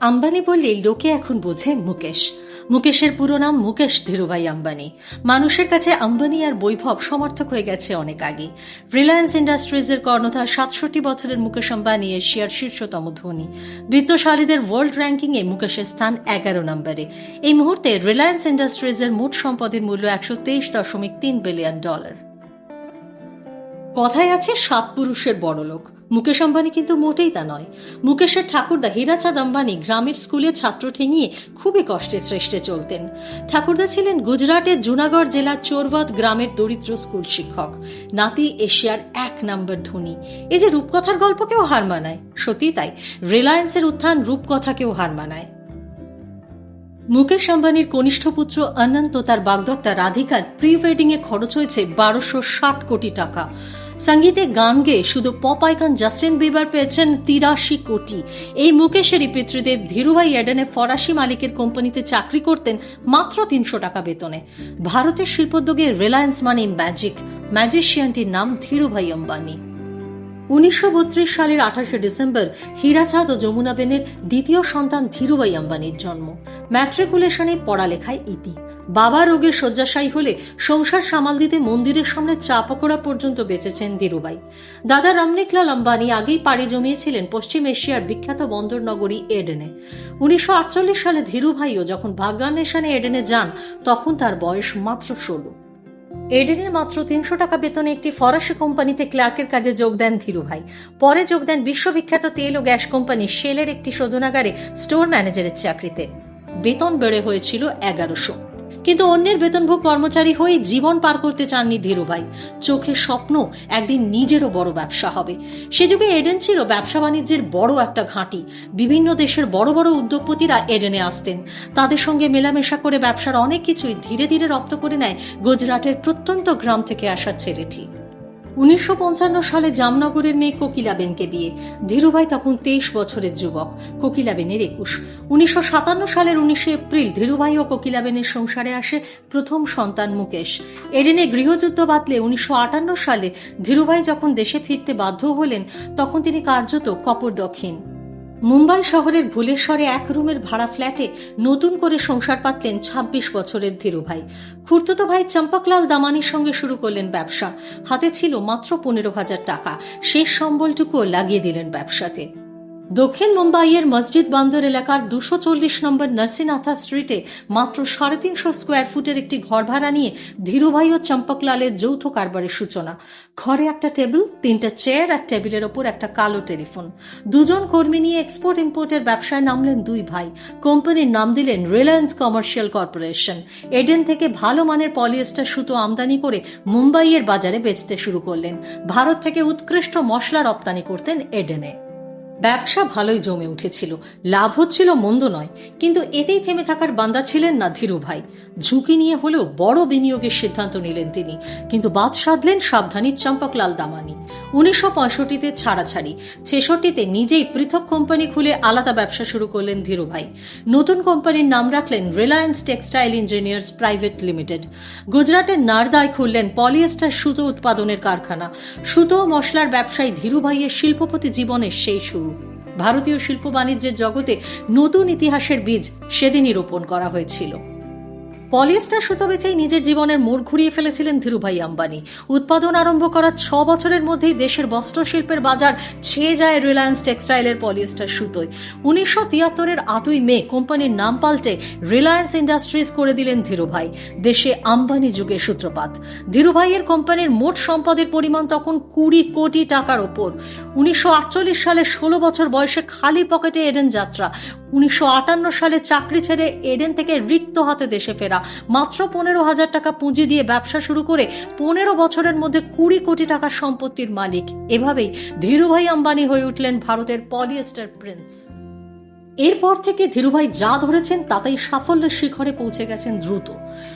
আম্বানি বললেই লোকে এখন বোঝে মুকেশ। মুকেশের পুরো নাম মুকেশ ধীরুভাই আম্বানি। মানুষের কাছে আম্বানি আর বৈভব সমর্থক হয়ে গেছে অনেক আগে। রিলায়েন্স ইন্ডাস্ট্রিজের কর্ণধার সাতষট্টি বছরের মুকেশ আম্বানি এশিয়ার শীর্ষতম ধনী। বিত্তশালীদের ওয়ার্ল্ড র্যাঙ্কিংয়ে মুকেশের স্থান এগারো নম্বরে। এই মুহূর্তে রিলায়েন্স ইন্ডাস্ট্রিজের মোট সম্পদের মূল্য একশো তেইশ দশমিক তিন বিলিয়ন ডলার কথায় আছে, সাত পুরুষের বড়লোক। মুকেশ আম্বানি কিন্তু মোটেই তা নয়। মুকেশের ঠাকুরদা হীরাচাঁদ আম্বানি গ্রামের স্কুলে ছাত্র ঠেঙিয়ে খুবই কষ্টে শ্রেষ্ঠে চলতেন। ঠাকুরদা ছিলেন গুজরাটের জুনাগড় জেলার চোরবাদ গ্রামের দরিদ্র স্কুল শিক্ষক। নাতি এশিয়ার এক নম্বর ধনী। এই যে রূপকথার গল্পকেও হার মানায়। সত্যি তাই, রিলায়েন্সের উত্থান রূপকথাকেও হার মানায়। মুকেশ আম্বানির কনিষ্ঠ পুত্র অনন্ত তার বাগদত্তা রাধিকার প্রি ওয়েডিং এ খরচ হয়েছে বারোশো ষাট কোটি টাকা। সঙ্গীতে গান গেয়ে শুধু পপ আইকন জাস্টিন বিবার পেয়েছেন তিরাশি কোটি। এই মুকেশেরই পিতৃদেব ধীরুভাই এডেনে ফরাসি মালিকের কোম্পানিতে চাকরি করতেন মাত্র তিনশো টাকা বেতনে। ভারতের শিল্পোদ্যোগে রিলায়েন্স মানে ম্যাজিক ম্যাজিশিয়ানটির নাম ধীরুভাই আম্বানি। উনিশশো সালের আঠাশে ডিসেম্বর হীরাচাঁদ ও যমুনাবেনের দ্বিতীয় সন্তান ধীরুভাই আম্বানির জন্ম। ম্যাট্রিকুলেশনে পড়ালেখায় ইতি। বাবা রোগে শয্যাশায়ী হলে সংসার সামাল দিতে মন্দিরের সামনে চা পকোড়া পর্যন্ত বেঁচেছেন ধীরুভাই। দাদা রামনিকলাল আম্বানি আগেই পাড়ি জমিয়েছিলেন পশ্চিম এশিয়ার বিখ্যাত বন্দর নগরী এডেনে। উনিশশো আটচল্লিশ সালে ধীরুভাইও যখন ভাগ্যান্বেষণে এডেনে যান, তখন তার বয়স মাত্র ষোলো। এডেনের মাত্র তিনশো টাকা বেতনে একটি ফরাসি কোম্পানিতে ক্লার্কের কাজে যোগ দেন ধীরুভাই। পরে যোগ দেন বিশ্ববিখ্যাত তেল ও গ্যাস কোম্পানি শেলের একটি শোধনাগারে স্টোর ম্যানেজারের চাকরিতে। বেতন বেড়ে হয়েছিল এগারোশো। কিন্তু অন্যের বেতনভোগ কর্মচারী হয়ে জীবন পার করতে চাননি ধীরুভাই। চোখের স্বপ্ন একদিন নিজেরও বড় ব্যবসা হবে। সে যুগে এডেন ছিল ব্যবসা বাণিজ্যের বড় একটা ঘাঁটি। বিভিন্ন দেশের বড় বড় উদ্যোগপতিরা এডেনে আসতেন। তাদের সঙ্গে মেলামেশা করে ব্যবসার অনেক কিছুই ধীরে ধীরে রপ্ত করে নেয় গুজরাটের প্রত্যন্ত গ্রাম থেকে আসা ছেলেটি। উনিশশো পঞ্চান্ন সালে জামনগরের মেয়ে কোকিলাবেনকে বিয়ে। ধীরুভাই তখন তেইশ বছরের যুবক কোকিলাবেনের একুশ। উনিশশো সালের উনিশে এপ্রিল ধীরুভাই ও কোকিলাবেনের সংসারে আসে প্রথম সন্তান মুকেশ। এডেনে গৃহযুদ্ধ বাতলে উনিশশো সালে ধীরুভাই যখন দেশে ফিরতে বাধ্য হলেন, তখন তিনি কার্যত কপর দক্ষিণ। মুম্বাই শহরের ভুলেশ্বরে এক রুমের ভাড়া ফ্ল্যাটে নতুন করে সংসার পাতলেন ২৬ বছরের ধীরুভাই খুর্তুতো ভাই চম্পকলাল দামানির সঙ্গে শুরু করলেন ব্যবসা। হাতে ছিল মাত্র পনেরো হাজার টাকা। শেষ সম্বলটুকুও লাগিয়ে দিলেন ব্যবসাতে। দক্ষিণ মুম্বাইয়ের মসজিদ বান্দর এলাকার দুশো চল্লিশ নম্বর নার্সিনাথা স্ট্রিটে মাত্র সাড়ে তিনশো স্কোয়ার ফুটের একটি ঘর ভাড়া নিয়ে ধীরুভাই ও চম্পকলালের যৌথ কারবারের সূচনা। ঘরে একটা টেবিল তিনটা চেয়ার আর টেবিলের ওপর একটা কালো টেলিফোন দুজন কর্মী নিয়ে এক্সপোর্ট ইম্পোর্টের ব্যবসায় নামলেন দুই ভাই। কোম্পানির নাম দিলেন রিলায়েন্স কমার্শিয়াল কর্পোরেশন এডেন থেকে ভালো মানের পলিয়েস্টার সুতো আমদানি করে মুম্বাইয়ের বাজারে বেচতে শুরু করলেন। ভারত থেকে উৎকৃষ্ট মশলা রপ্তানি করতেন এডেনে ব্যবসা ভালোই জমে উঠেছিল, লাভ হচ্ছিল মন্দ নয়, কিন্তু এতেই থেমে থাকার বান্দা ছিলেন না ধীরুভাই ঝুঁকি নিয়ে হলেও বড় বিনিয়োগের সিদ্ধান্ত নিলেন তিনি, কিন্তু বাদ সাধলেন সাবধানী চম্পকলাল দামানি। উনিশশো পঁয়ষট্টিতে ছাড়াছাড়ি, ছেষট্টিতে নিজেই পৃথক কোম্পানি খুলে আলাদা ব্যবসা শুরু করলেন ধীরুভাই নতুন কোম্পানির নাম রাখলেন Reliance textile engineers private limited. গুজরাটের নারদায় খুললেন পলিয়েস্টার সুতো উৎপাদনের কারখানা। সুতো মশলার ব্যবসায়ী ধীরুভাইয়ের শিল্পপতি জীবনের সেই শুরু। ভারতীয় শিল্প বাণিজ্যের জগতে নতুন ইতিহাসের বীজ সেদিনই রোপণ করা হয়েছিল। পলিয়েস্টার সুতো বেচেই নিজের জীবনের মোড় ঘুরিয়ে ফেলেছিলেন ধীরুভাই আম্বানি। উৎপাদন আরম্ভ করার ছ বছরের মধ্যেই দেশের বস্ত্রশিল্পের বাজার ছেয়ে যায় রিলায়েন্স টেক্সটাইলের পলিয়েস্টার সুতোয়। উনিশশো তিয়াত্তরের আটই মে কোম্পানির নাম পাল্টে রিলায়েন্স ইন্ডাস্ট্রিজ করে দিলেন ধীরুভাই। দেশে আম্বানি যুগের সূত্রপাত। ধীরুভাইয়ের কোম্পানির মোট সম্পদের পরিমাণ তখন কুড়ি কোটি টাকার ওপর। উনিশশো আটচল্লিশ সালে ষোলো বছর বয়সে খালি পকেটে এডেন যাত্রা। উনিশশো আটান্ন সালে চাকরি ছেড়ে এডেন থেকে রিক্ত হাতে দেশে ফেরা। মাত্র পনেরো হাজার টাকা পুঁজি দিয়ে ব্যবসা শুরু করে পনেরো বছরের মধ্যে কুড়ি কোটি টাকার সম্পত্তির মালিক। এভাবেই ধীরুভাই আম্বানি হয়ে উঠলেন ভারতের পলিয়েস্টার প্রিন্স। এরপর থেকে ধীরুভাই যা ধরেছেন তাতেই সাফল্যের শিখরে পৌঁছে গেছেন দ্রুত।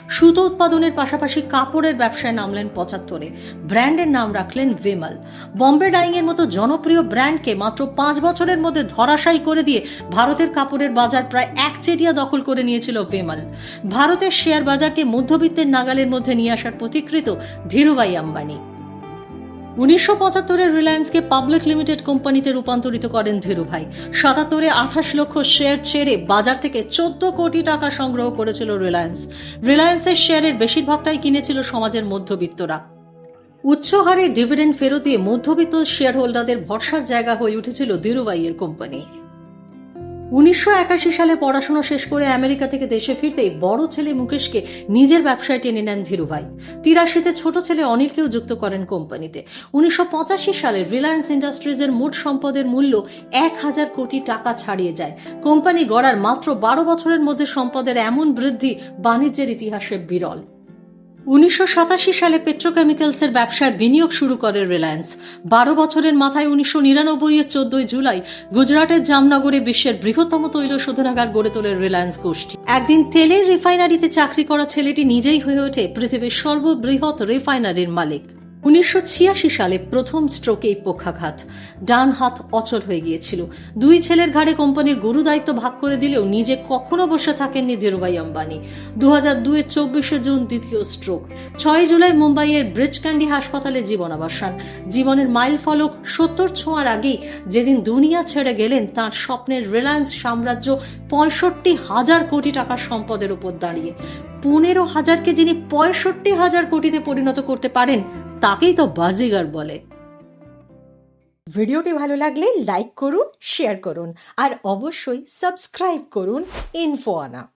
সুতো উৎপাদনের পাশাপাশি কাপড়ের ব্যবসায় নামলেন পঁচাত্তরে। ব্র্যান্ডের নাম রাখলেন ভিমাল। বম্বে ডাইং এর মতো জনপ্রিয় ব্র্যান্ডকে মাত্র পাঁচ বছরের মধ্যে ধরাশায়ী করে দিয়ে ভারতের কাপড়ের বাজার প্রায় একচেটিয়া দখল করে নিয়েছিল ভিমাল। ভারতের শেয়ার বাজারকে মধ্যবিত্তের নাগালের মধ্যে নিয়ে আসার প্রতিকৃত ধীরুভাই আম্বানি। উনিশশো পঁচাত্তরে রিলায়েন্সকে পাবলিক লিমিটেড কোম্পানিতে রূপান্তরিত করেন ধীরুভাই সাতাত্তরে আঠাশ লক্ষ শেয়ার ছেড়ে বাজার থেকে চোদ্দ কোটি টাকা সংগ্রহ করেছিল রিলায়েন্স। রিলায়েন্সের শেয়ারের বেশিরভাগটাই কিনেছিল সমাজের মধ্যবিত্তরা। উচ্চ হারে ডিভিডেন্ড ফেরত দিয়ে মধ্যবিত্ত শেয়ার হোল্ডারদের ভরসার জায়গা হয়ে উঠেছিল ধীরুভাইয়ের কোম্পানি। উনিশশো একাশি সালে পড়াশোনা শেষ করে আমেরিকা থেকে দেশে ফিরতেই বড় ছেলে মুকেশকে নিজের ব্যবসায় টেনে নেন ধীরুভাই। তিরাশিতে ছোট ছেলে অনিলকেও যুক্ত করেন কোম্পানিতে। উনিশশো পঁচাশি সালে রিলায়েন্স ইন্ডাস্ট্রিজের মোট সম্পদের মূল্য এক হাজার কোটি টাকা ছাড়িয়ে যায়। কোম্পানি গড়ার মাত্র বারো বছরের মধ্যে সম্পদের এমন বৃদ্ধি বাণিজ্যের ইতিহাসে বিরল। উনিশশো সাতাশি সালে পেট্রোকেমিক্যালসের ব্যবসায় বিনিয়োগ শুরু করে রিলায়েন্স। বারো বছরের মাথায় উনিশশো নিরানব্বই এর চোদ্দই জুলাই গুজরাটের জামনগরে বিশ্বের বৃহত্তম তৈল শোধনাগার গড়ে তোলে রিলায়েন্স গোষ্ঠী। একদিন তেলের রিফাইনারিতে চাকরি করা ছেলেটি নিজেই হয়ে ওঠে পৃথিবীর সর্ববৃহৎ রিফাইনারির মালিক। উনিশশো ছিয়াশি সালে প্রথম স্ট্রোকেই পক্ষাঘাত। ডান হাত অচল হয়ে গিয়েছিল। দুই ছেলের ঘাড়ে কোম্পানির গুরু দায়িত্ব ভাগ করে দিলেও নিজে কখনো বসে থাকেননি ধীরুভাই আম্বানি। দু হাজার দুয়ের চব্বিশে জুন দ্বিতীয় স্ট্রোক ছয় জুলাই মুম্বাইয়ের ব্রিজ ক্যান্ডি হাসপাতালে জীবনাবসান। জীবনের মাইল ফলক সত্তর ছোঁয়ার আগেই যেদিন দুনিয়া ছেড়ে গেলেন, তার স্বপ্নের রিলায়েন্স সাম্রাজ্য পঁয়ষট্টি হাজার কোটি টাকার সম্পদের উপর দাঁড়িয়ে। পনেরো হাজারকে যিনি পঁয়ষট্টি হাজার কোটিতে পরিণত করতে পারেন, তাকেই তো বাজিগার বলে। ভিডিওটি ভালো লাগলে লাইক করুন, শেয়ার করুন, আর অবশ্যই সাবস্ক্রাইব করুন ইনফো আনা।